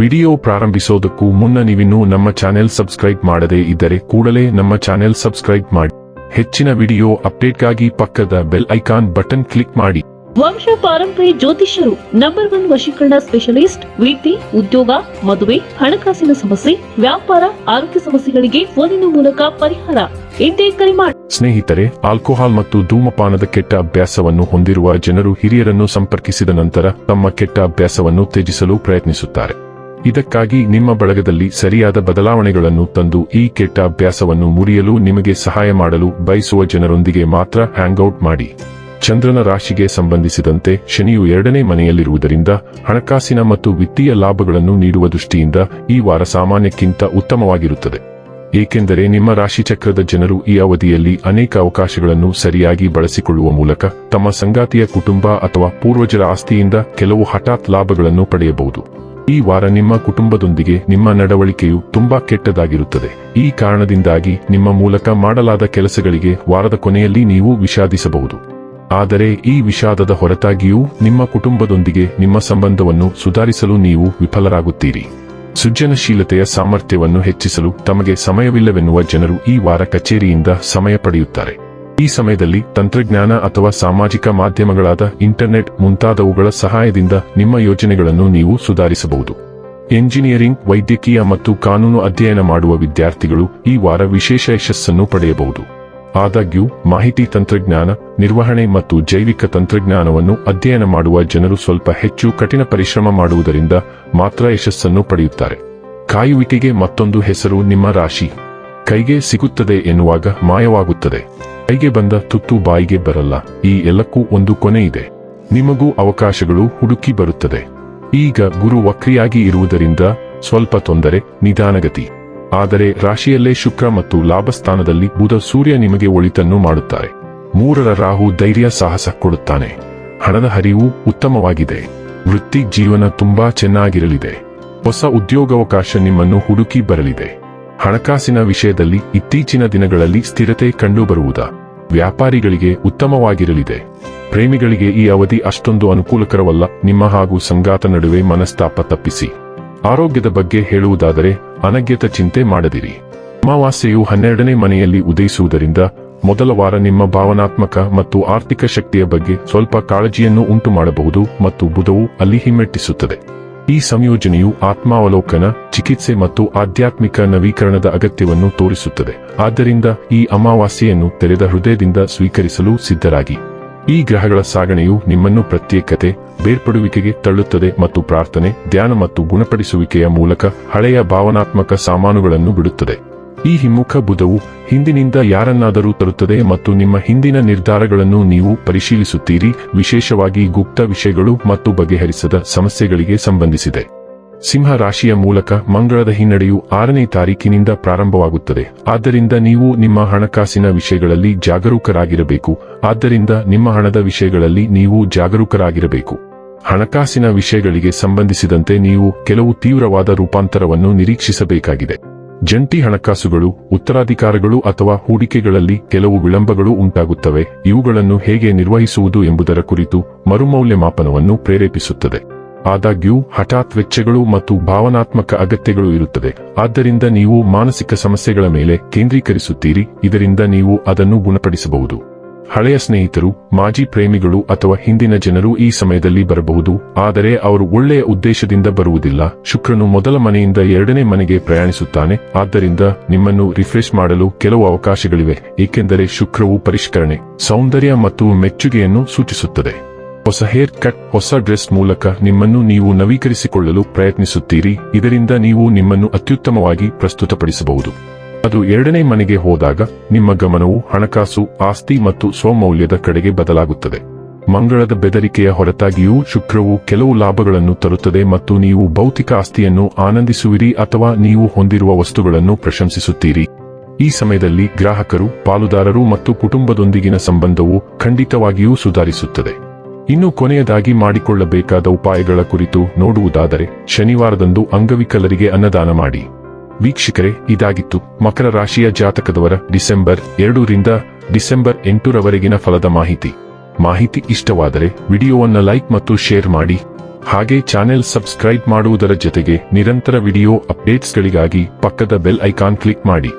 Video ಪ್ರಾರಂಭಿಸೋದಕ್ಕೂ ಮುನ್ನ ನೀವಿನ್ನೂ ನಮ್ಮ ಚಾನೆಲ್ ಸಬ್ಸ್ಕ್ರೈಬ್ ಮಾಡದೇ ಇದ್ದರೆ ಕೂಡಲೇ ನಮ್ಮ ಚಾನೆಲ್ ಸಬ್ಸ್ಕ್ರೈಬ್ ಮಾಡಿ. ಹೆಚ್ಚಿನ ವಿಡಿಯೋ ಅಪ್ಡೇಟ್ಗಾಗಿ ಪಕ್ಕದ ಬೆಲ್ ಐಕಾನ್ ಬಟನ್ ಕ್ಲಿಕ್ ಮಾಡಿ. ವಂಶ ಪಾರಂಪರೆ ಜ್ಯೋತಿಷ್ಯರು ನಂಬರ್ ಒನ್ ವಶೀಕರಣ ಸ್ಪೆಷಲಿಸ್ಟ್ ವೃತ್ತಿ ಉದ್ಯೋಗ ಮದುವೆ ಹಣಕಾಸಿನ ಸಮಸ್ಯೆ ವ್ಯಾಪಾರ ಆರೋಗ್ಯ ಸಮಸ್ಯೆಗಳಿಗೆ ಫೋನಿನ ಮೂಲಕ ಪರಿಹಾರ. ಎಂದೇ ಕರೆ ಮಾಡಿ. ಸ್ನೇಹಿತರೆ ಆಲ್ಕೋಹಾಲ್ ಮತ್ತು ಧೂಮಪಾನದ ಕೆಟ್ಟ ಅಭ್ಯಾಸವನ್ನು ಹೊಂದಿರುವ ಜನರು ಹಿರಿಯರನ್ನು ಸಂಪರ್ಕಿಸಿದ ನಂತರ ತಮ್ಮ ಕೆಟ್ಟ ಅಭ್ಯಾಸವನ್ನು ತ್ಯಜಿಸಲು ಪ್ರಯತ್ನಿಸುತ್ತಾರೆ. ಇದಕ್ಕಾಗಿ ನಿಮ್ಮ ಬಳಗದಲ್ಲಿ ಸರಿಯಾದ ಬದಲಾವಣೆಗಳನ್ನು ತಂದು ಈ ಕೆಟ್ಟ ಅಭ್ಯಾಸವನ್ನು ಮುರಿಯಲು ನಿಮಗೆ ಸಹಾಯ ಮಾಡಲು ಬಯಸುವ ಜನರೊಂದಿಗೆ ಮಾತ್ರ ಹ್ಯಾಂಗ್ಔಟ್ ಮಾಡಿ. ಚಂದ್ರನ ರಾಶಿಗೆ ಸಂಬಂಧಿಸಿದಂತೆ ಶನಿಯು ಎರಡನೇ ಮನೆಯಲ್ಲಿರುವುದರಿಂದ ಹಣಕಾಸಿನ ಮತ್ತು ವಿತ್ತೀಯ ಲಾಭಗಳನ್ನು ನೀಡುವ ದೃಷ್ಟಿಯಿಂದ ಈ ವಾರ ಸಾಮಾನ್ಯಕ್ಕಿಂತ ಉತ್ತಮವಾಗಿರುತ್ತದೆ. ಏಕೆಂದರೆ ನಿಮ್ಮ ರಾಶಿಚಕ್ರದ ಜನರು ಈ ಅವಧಿಯಲ್ಲಿ ಅನೇಕ ಅವಕಾಶಗಳನ್ನು ಸರಿಯಾಗಿ ಬಳಸಿಕೊಳ್ಳುವ ಮೂಲಕ ತಮ್ಮ ಸಂಗಾತಿಯ ಕುಟುಂಬ ಅಥವಾ ಪೂರ್ವಜರ ಆಸ್ತಿಯಿಂದ ಕೆಲವು ಹಠಾತ್ ಲಾಭಗಳನ್ನು ಪಡೆಯಬಹುದು. ಈ ವಾರ ನಿಮ್ಮ ಕುಟುಂಬದೊಂದಿಗೆ ನಿಮ್ಮ ನಡವಳಿಕೆಯು ತುಂಬಾ ಕೆಟ್ಟದಾಗಿರುತ್ತದೆ. ಈ ಕಾರಣದಿಂದಾಗಿ ನಿಮ್ಮ ಮೂಲಕ ಮಾಡಲಾದ ಕೆಲಸಗಳಿಗೆ ವಾರದ ಕೊನೆಯಲ್ಲಿ ನೀವು ವಿಷಾದಿಸಬಹುದು. ಆದರೆ ಈ ವಿಷಾದದ ಹೊರತಾಗಿಯೂ ನಿಮ್ಮ ಕುಟುಂಬದೊಂದಿಗೆ ನಿಮ್ಮ ಸಂಬಂಧವನ್ನು ಸುಧಾರಿಸಲು ನೀವು ವಿಫಲರಾಗುತ್ತೀರಿ. ಸೃಜನಶೀಲತೆಯ ಸಾಮರ್ಥ್ಯವನ್ನು ಹೆಚ್ಚಿಸಲು ತಮಗೆ ಸಮಯವಿಲ್ಲವೆನ್ನುವ ಜನರು ಈ ವಾರ ಕಚೇರಿಯಿಂದ ಸಮಯ ಪಡೆಯುತ್ತಾರೆ. ಈ ಸಮಯದಲ್ಲಿ ತಂತ್ರಜ್ಞಾನ ಅಥವಾ ಸಾಮಾಜಿಕ ಮಾಧ್ಯಮಗಳಾದ ಇಂಟರ್ನೆಟ್ ಮುಂತಾದವುಗಳ ಸಹಾಯದಿಂದ ನಿಮ್ಮ ಯೋಜನೆಗಳನ್ನು ನೀವು ಸುಧಾರಿಸಬಹುದು. ಎಂಜಿನಿಯರಿಂಗ್, ವೈದ್ಯಕೀಯ ಮತ್ತು ಕಾನೂನು ಅಧ್ಯಯನ ಮಾಡುವ ವಿದ್ಯಾರ್ಥಿಗಳು ಈ ವಾರ ವಿಶೇಷ ಯಶಸ್ಸನ್ನು ಪಡೆಯಬಹುದು. ಆದಾಗ್ಯೂ, ಮಾಹಿತಿ ತಂತ್ರಜ್ಞಾನ, ನಿರ್ವಹಣೆ ಮತ್ತು ಜೈವಿಕ ತಂತ್ರಜ್ಞಾನವನ್ನು ಅಧ್ಯಯನ ಮಾಡುವ ಜನರು ಸ್ವಲ್ಪ ಹೆಚ್ಚು ಕಠಿಣ ಪರಿಶ್ರಮ ಮಾಡುವುದರಿಂದ ಮಾತ್ರ ಯಶಸ್ಸನ್ನು ಪಡೆಯುತ್ತಾರೆ. ಕಾಯುವಿಕೆಗೆ ಮತ್ತೊಂದು ಹೆಸರು ನಿಮ್ಮ ರಾಶಿ. ಕೈಗೆ ಸಿಗುತ್ತದೆ ಎನ್ನುವಾಗ ಮಾಯವಾಗುತ್ತದೆ. ಕೈಗೆ ಬಂದ ತುತ್ತು ಬಾಯಿಗೆ ಬರಲ್ಲ. ಈ ಎಲ್ಲಕ್ಕೂ ಒಂದು ಕೊನೆ ಇದೆ. ನಿಮಗೂ ಅವಕಾಶಗಳು ಹುಡುಕಿ ಬರುತ್ತದೆ. ಈಗ ಗುರು ವಕ್ರಿಯಾಗಿ ಇರುವುದರಿಂದ ಸ್ವಲ್ಪ ತೊಂದರೆ, ನಿಧಾನಗತಿ. ಆದರೆ ರಾಶಿಯಲ್ಲೇ ಶುಕ್ರ ಮತ್ತು ಲಾಭಸ್ಥಾನದಲ್ಲಿ ಬುಧ ಸೂರ್ಯ ನಿಮಗೆ ಒಳಿತನ್ನು ಮಾಡುತ್ತಾರೆ. ಮೂರರ ರಾಹು ಧೈರ್ಯ ಸಾಹಸ ಕೊಡುತ್ತಾನೆ. ಹಣದ ಹರಿವು ಉತ್ತಮವಾಗಿದೆ. ವೃತ್ತಿ ಜೀವನ ತುಂಬಾ ಚೆನ್ನಾಗಿರಲಿದೆ. ಹೊಸ ಉದ್ಯೋಗಾವಕಾಶ ನಿಮ್ಮನ್ನು ಹುಡುಕಿ ಬರಲಿದೆ. ಹಣಕಾಸಿನ ವಿಷಯದಲ್ಲಿ ಇತ್ತೀಚಿನ ದಿನಗಳಲ್ಲಿ ಸ್ಥಿರತೆ ಕಂಡುಬರುವುದ? ವ್ಯಾಪಾರಿಗಳಿಗೆ ಉತ್ತಮವಾಗಿರಲಿದೆ. ಪ್ರೇಮಿಗಳಿಗೆ ಈ ಅವಧಿ ಅಷ್ಟೊಂದು ಅನುಕೂಲಕರವಲ್ಲ. ನಿಮ್ಮ ಹಾಗೂ ಸಂಗಾತ ನಡುವೆ ಮನಸ್ತಾಪ ತಪ್ಪಿಸಿ. ಆರೋಗ್ಯದ ಬಗ್ಗೆ ಹೇಳುವುದಾದರೆ ಅನಗ್ಯತ ಚಿಂತೆ ಮಾಡದಿರಿ. ಅಮಾವಾಸ್ಯೆಯು ಹನ್ನೆರಡನೇ ಮನೆಯಲ್ಲಿ ಉದಯಿಸುವುದರಿಂದ ಮೊದಲ ವಾರ ನಿಮ್ಮ ಭಾವನಾತ್ಮಕ ಮತ್ತು ಆರ್ಥಿಕ ಶಕ್ತಿಯ ಬಗ್ಗೆ ಸ್ವಲ್ಪ ಕಾಳಜಿಯನ್ನು ಉಂಟು ಮಾಡಬಹುದು ಮತ್ತು ಬುಧವು ಅಲ್ಲಿ ಹಿಮ್ಮೆಟ್ಟಿಸುತ್ತದೆ. ಈ ಸಂಯೋಜನೆಯು ಆತ್ಮಾವಲೋಕನ, ಚಿಕಿತ್ಸೆ ಮತ್ತು ಆಧ್ಯಾತ್ಮಿಕ ನವೀಕರಣದ ಅಗತ್ಯವನ್ನು ತೋರಿಸುತ್ತದೆ. ಆದ್ದರಿಂದ ಈ ಅಮಾವಾಸ್ಯೆಯನ್ನು ತೆರೆದ ಹೃದಯದಿಂದ ಸ್ವೀಕರಿಸಲು ಸಿದ್ಧರಾಗಿ. ಈ ಗ್ರಹಗಳ ಸಾಗಣೆಯು ನಿಮ್ಮನ್ನು ಪ್ರತ್ಯೇಕತೆ, ಬೇರ್ಪಡುವಿಕೆಗೆ ತಳ್ಳುತ್ತದೆ ಮತ್ತು ಪ್ರಾರ್ಥನೆ, ಧ್ಯಾನ ಮತ್ತು ಗುಣಪಡಿಸುವಿಕೆಯ ಮೂಲಕ ಹಳೆಯ ಭಾವನಾತ್ಮಕ ಸಾಮಾನುಗಳನ್ನು ಬಿಡುತ್ತದೆ. ಈ ಹಿಮ್ಮುಖ ಬುಧವು ಹಿಂದಿನಿಂದ ಯಾರನ್ನಾದರೂ ತರುತ್ತದೆ ಮತ್ತು ನಿಮ್ಮ ಹಿಂದಿನ ನಿರ್ಧಾರಗಳನ್ನು ನೀವು ಪರಿಶೀಲಿಸುತ್ತೀರಿ. ವಿಶೇಷವಾಗಿ ಗುಪ್ತ ವಿಷಯಗಳು ಮತ್ತು ಬಗೆಹರಿಸದ ಸಮಸ್ಯೆಗಳಿಗೆ ಸಂಬಂಧಿಸಿದೆ. ಸಿಂಹ ರಾಶಿಯ ಮೂಲಕ ಮಂಗಳದ ಹಿನ್ನಡೆಯು ಆರನೇ ತಾರೀಕಿನಿಂದ ಪ್ರಾರಂಭವಾಗುತ್ತದೆ. ಆದ್ದರಿಂದ ನೀವು ನಿಮ್ಮ ಹಣಕಾಸಿನ ವಿಷಯಗಳಲ್ಲಿ ಜಾಗರೂಕರಾಗಿರಬೇಕು. ಆದ್ದರಿಂದ ನಿಮ್ಮ ಹಣದ ವಿಷಯಗಳಲ್ಲಿ ನೀವು ಜಾಗರೂಕರಾಗಿರಬೇಕು. ಹಣಕಾಸಿನ ವಿಷಯಗಳಿಗೆ ಸಂಬಂಧಿಸಿದಂತೆ ನೀವು ಕೆಲವು ತೀವ್ರವಾದ ರೂಪಾಂತರವನ್ನು ನಿರೀಕ್ಷಿಸಬೇಕಾಗಿದೆ. ಜಂಟಿ ಹಣಕಾಸುಗಳು, ಉತ್ತರಾಧಿಕಾರಗಳು ಅಥವಾ ಹೂಡಿಕೆಗಳಲ್ಲಿ ಕೆಲವು ವಿಳಂಬಗಳು ಉಂಟಾಗುತ್ತವೆ. ಇವುಗಳನ್ನು ಹೇಗೆ ನಿರ್ವಹಿಸುವುದು ಎಂಬುದರ ಕುರಿತು ಮರುಮೌಲ್ಯಮಾಪನವನ್ನು ಪ್ರೇರೇಪಿಸುತ್ತದೆ. ಆದಾಗ್ಯೂ, ಹಠಾತ್ ವೆಚ್ಚಗಳು ಮತ್ತು ಭಾವನಾತ್ಮಕ ಅಗತ್ಯಗಳು ಇರುತ್ತದೆ. ಆದ್ದರಿಂದ ನೀವು ಮಾನಸಿಕ ಸಮಸ್ಯೆಗಳ ಮೇಲೆ ಕೇಂದ್ರೀಕರಿಸುತ್ತೀರಿ. ಇದರಿಂದ ನೀವು ಅದನ್ನು ಗುಣಪಡಿಸಬಹುದು. ಹಳೆಯ ಸ್ನೇಹಿತರು, ಮಾಜಿ ಪ್ರೇಮಿಗಳು ಅಥವಾ ಹಿಂದಿನ ಜನರು ಈ ಸಮಯದಲ್ಲಿ ಬರಬಹುದು, ಆದರೆ ಅವರು ಒಳ್ಳೆಯ ಉದ್ದೇಶದಿಂದ ಬರುವುದಿಲ್ಲ. ಶುಕ್ರನು ಮೊದಲ ಮನೆಯಿಂದ ಎರಡನೇ ಮನೆಗೆ ಪ್ರಯಾಣಿಸುತ್ತಾನೆ. ಆದ್ದರಿಂದ ನಿಮ್ಮನ್ನು ರಿಫ್ರೆಶ್ ಮಾಡಲು ಕೆಲವು ಅವಕಾಶಗಳಿವೆ, ಏಕೆಂದರೆ ಶುಕ್ರವು ಪರಿಷ್ಕರಣೆ, ಸೌಂದರ್ಯ ಮತ್ತು ಮೆಚ್ಚುಗೆಯನ್ನು ಸೂಚಿಸುತ್ತದೆ. ಹೊಸ ಹೇರ್ ಕಟ್ ಹೊಸ ಡ್ರೆಸ್ ಮೂಲಕ ನಿಮ್ಮನ್ನು ನೀವು ನವೀಕರಿಸಿಕೊಳ್ಳಲು ಪ್ರಯತ್ನಿಸುತ್ತೀರಿ. ಇದರಿಂದ ನೀವು ನಿಮ್ಮನ್ನು ಅತ್ಯುತ್ತಮವಾಗಿ ಪ್ರಸ್ತುತಪಡಿಸಬಹುದು. ಅದು ಎರಡನೇ ಮನೆಗೆ ಹೋದಾಗ ನಿಮ್ಮ ಗಮನವು ಹಣಕಾಸು, ಆಸ್ತಿ ಮತ್ತು ಸ್ವಮೌಲ್ಯದ ಕಡೆಗೆ ಬದಲಾಗುತ್ತದೆ. ಮಂಗಳದ ಬೆದರಿಕೆಯ ಹೊರತಾಗಿಯೂ ಶುಕ್ರವು ಕೆಲವು ಲಾಭಗಳನ್ನು ತರುತ್ತದೆ ಮತ್ತು ನೀವು ಭೌತಿಕ ಆಸ್ತಿಯನ್ನು ಆನಂದಿಸುವಿರಿ ಅಥವಾ ನೀವು ಹೊಂದಿರುವ ವಸ್ತುಗಳನ್ನು ಪ್ರಶಂಸಿಸುತ್ತೀರಿ. ಈ ಸಮಯದಲ್ಲಿ ಗ್ರಾಹಕರು, ಪಾಲುದಾರರು ಮತ್ತು ಕುಟುಂಬದೊಂದಿಗಿನ ಸಂಬಂಧವು ಖಂಡಿತವಾಗಿಯೂ ಸುಧಾರಿಸುತ್ತದೆ. ಇನ್ನು ಕೊನೆಯದಾಗಿ ಮಾಡಿಕೊಳ್ಳಬೇಕಾದ ಉಪಾಯಗಳ ಕುರಿತು ನೋಡುವುದಾದರೆ, ಶನಿವಾರದಂದು ಅಂಗವಿಕಲರಿಗೆ ಅನ್ನದಾನ ಮಾಡಿ. ವೀಕ್ಷಕರೇ, ಇದಾಗಿತ್ತು ಮಕರ ರಾಶಿಯ ಜಾತಕದವರ ಡಿಸೆಂಬರ್ ಎರಡರಿಂದ ಡಿಸೆಂಬರ್ ಎಂಟರವರೆಗಿನ ಫಲದ ಮಾಹಿತಿ. ಮಾಹಿತಿ ಇಷ್ಟವಾದರೆ ವಿಡಿಯೋವನ್ನು ಲೈಕ್ ಮತ್ತು ಶೇರ್ ಮಾಡಿ. ಹಾಗೆ ಚಾನೆಲ್ ಸಬ್ಸ್ಕ್ರೈಬ್ ಮಾಡುವುದರ ಜೊತೆಗೆ ನಿರಂತರ ವಿಡಿಯೋ ಅಪ್ಡೇಟ್ಸ್ಗಳಿಗಾಗಿ ಪಕ್ಕದ ಬೆಲ್ ಐಕಾನ್ ಕ್ಲಿಕ್ ಮಾಡಿ.